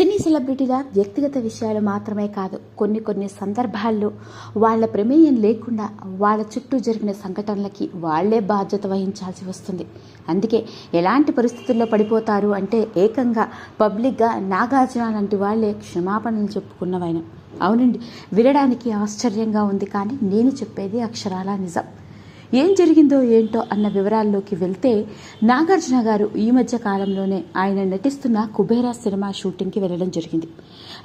సినీ సెలబ్రిటీల వ్యక్తిగత విషయాలు మాత్రమే కాదు కొన్ని కొన్ని సందర్భాల్లో వాళ్ళ ప్రమేయం లేకుండా వాళ్ళ చుట్టూ జరిగిన సంఘటనలకి వాళ్ళే బాధ్యత వహించాల్సి వస్తుంది. అందుకే ఎలాంటి పరిస్థితుల్లో పడిపోతారు అంటే ఏకంగా పబ్లిక్గా నాగార్జున లాంటి వాళ్ళే క్షమాపణలు చెప్పుకున్నవైన అవునండి వినడానికి ఆశ్చర్యంగా ఉంది కానీ నేను చెప్పేది అక్షరాల నిజం. ఏం జరిగిందో ఏంటో అన్న వివరాల్లోకి వెళ్తే నాగార్జున గారు ఈ మధ్య కాలంలోనే ఆయన నటిస్తున్న కుబేరా సినిమా షూటింగ్కి వెళ్ళడం జరిగింది.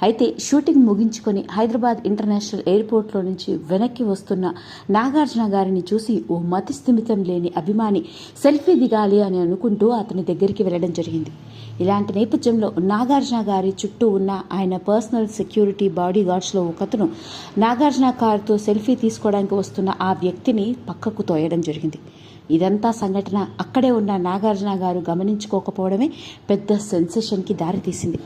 అయితే షూటింగ్ ముగించుకొని హైదరాబాద్ ఇంటర్నేషనల్ ఎయిర్పోర్ట్లో నుంచి వెనక్కి వస్తున్న నాగార్జున గారిని చూసి ఓ మతి స్థిమితం లేని అభిమాని సెల్ఫీ దిగాలి అని అనుకుంటూ అతని దగ్గరికి వెళ్ళడం జరిగింది. ఇలాంటి నేపథ్యంలో నాగార్జున గారి చుట్టూ ఉన్న ఆయన పర్సనల్ సెక్యూరిటీ బాడీ గార్డ్స్లో ఒకతను నాగార్జున కారుతో సెల్ఫీ తీసుకోవడానికి వస్తున్న ఆ వ్యక్తిని పక్కకు తోయడం జరిగింది. ఇదంతా సంఘటన అక్కడే ఉన్న నాగార్జున గారు గమనించుకోకపోవడమే పెద్ద సెన్సేషన్కి దారితీసింది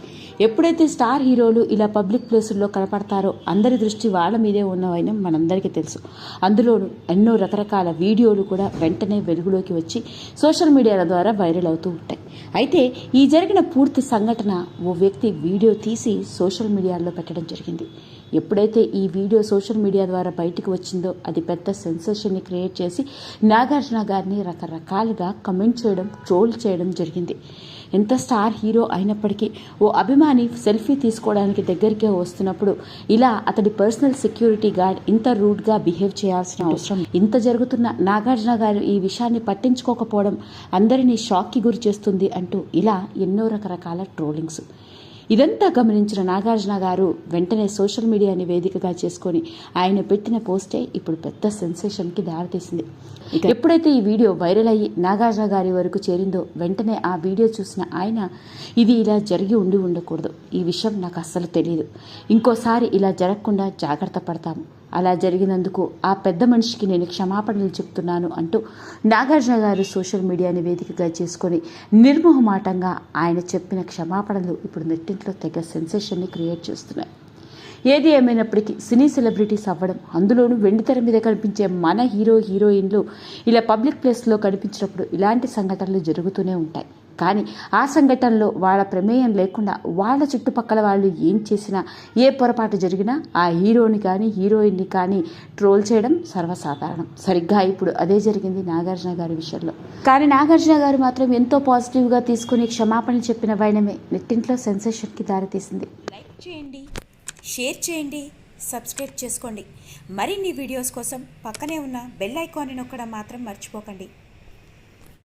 ఎప్పుడైతే స్టార్ హీరోలు ఇలా పబ్లిక్ ప్లేసుల్లో కనపడతారో అందరి దృష్టి వాళ్ళ మీదే ఉన్నవైన మనందరికీ తెలుసు. అందులోనూ ఎన్నో రకరకాల వీడియోలు కూడా వెంటనే వెలుగులోకి వచ్చి సోషల్ మీడియాల ద్వారా వైరల్ అవుతూ ఉంటాయి. అయితే ఈ జరిగిన పూర్తి సంఘటన ఓ వ్యక్తి వీడియో తీసి సోషల్ మీడియాలో పెట్టడం జరిగింది. ఎప్పుడైతే ఈ వీడియో సోషల్ మీడియా ద్వారా బయటకు వచ్చిందో అది పెద్ద సెన్సేషన్ని క్రియేట్ చేసి నాగార్జున గారిని రకరకాలుగా కమెంట్ చేయడం ట్రోల్ చేయడం జరిగింది. ఎంత స్టార్ హీరో అయినప్పటికీ ఓ అభిమాని సెల్ఫీ తీసుకోవడానికి దగ్గరికి వస్తున్నప్పుడు ఇలా అతడి పర్సనల్ సెక్యూరిటీ గార్డ్ ఇంత రూడ్గా బిహేవ్ చేయాల్సిన అవసరం ఇంత జరుగుతున్న నాగార్జున గారు ఈ విషయాన్ని పట్టించుకోకపోవడం అందరినీ షాక్కి గురి చేస్తుంది అంటూ ఇలా ఎన్నో రకరకాల ట్రోలింగ్స్. ఇదంతా గమనించిన నాగార్జున గారు వెంటనే సోషల్ మీడియాని వేదికగా చేసుకొని ఆయన పెట్టిన పోస్టే ఇప్పుడు పెద్ద సెన్సేషన్కి దారితీసింది. ఎప్పుడైతే ఈ వీడియో వైరల్ అయ్యి నాగార్జున గారి వరకు చేరిందో వెంటనే ఆ వీడియో చూసిన ఆయన ఇది ఇలా జరిగి ఉండి ఉండకూడదు. ఈ విషయం నాకు అస్సలు తెలియదు ఇంకోసారి ఇలా జరగకుండా జాగ్రత్త పడతాము. అలా జరిగినందుకు ఆ పెద్ద మనిషికి నేను క్షమాపణలు చెప్తున్నాను అంటూ నాగార్జున గారు సోషల్ మీడియాని వేదికగా చేసుకొని నిర్మోహమాటంగా ఆయన చెప్పిన క్షమాపణలు ఇప్పుడు నెట్టింట్లో తెగ సెన్సేషన్ని క్రియేట్ చేస్తున్నాయి. ఏది ఏమైనప్పటికీ సినీ సెలబ్రిటీస్ అవ్వడం అందులోనూ వెండితెర మీద కనిపించే మన హీరో హీరోయిన్లు ఇలా పబ్లిక్ ప్లేస్లో కనిపించినప్పుడు ఇలాంటి సంఘటనలు జరుగుతూనే ఉంటాయి. కానీ ఆ సంఘటనలో వాళ్ళ ప్రమేయం లేకుండా వాళ్ళ చుట్టుపక్కల వాళ్ళు ఏం చేసినా ఏ పొరపాటు జరిగినా ఆ హీరోని కానీ హీరోయిన్ని కానీ ట్రోల్ చేయడం సర్వసాధారణం. సరిగ్గా ఇప్పుడు అదే జరిగింది నాగార్జున గారి విషయంలో. కానీ నాగార్జున గారు మాత్రం ఎంతో పాజిటివ్గా తీసుకుని క్షమాపణలు చెప్పిన వైనమే. నెట్టింట్లో సెన్సేషన్కి దారితీసింది. లైక్ చేయండి షేర్ చేయండి సబ్స్క్రైబ్ చేసుకోండి. మరిన్ని వీడియోస్ కోసం పక్కనే ఉన్న బెల్ ఐకాన్ని నొక్కడం మాత్రం మర్చిపోకండి.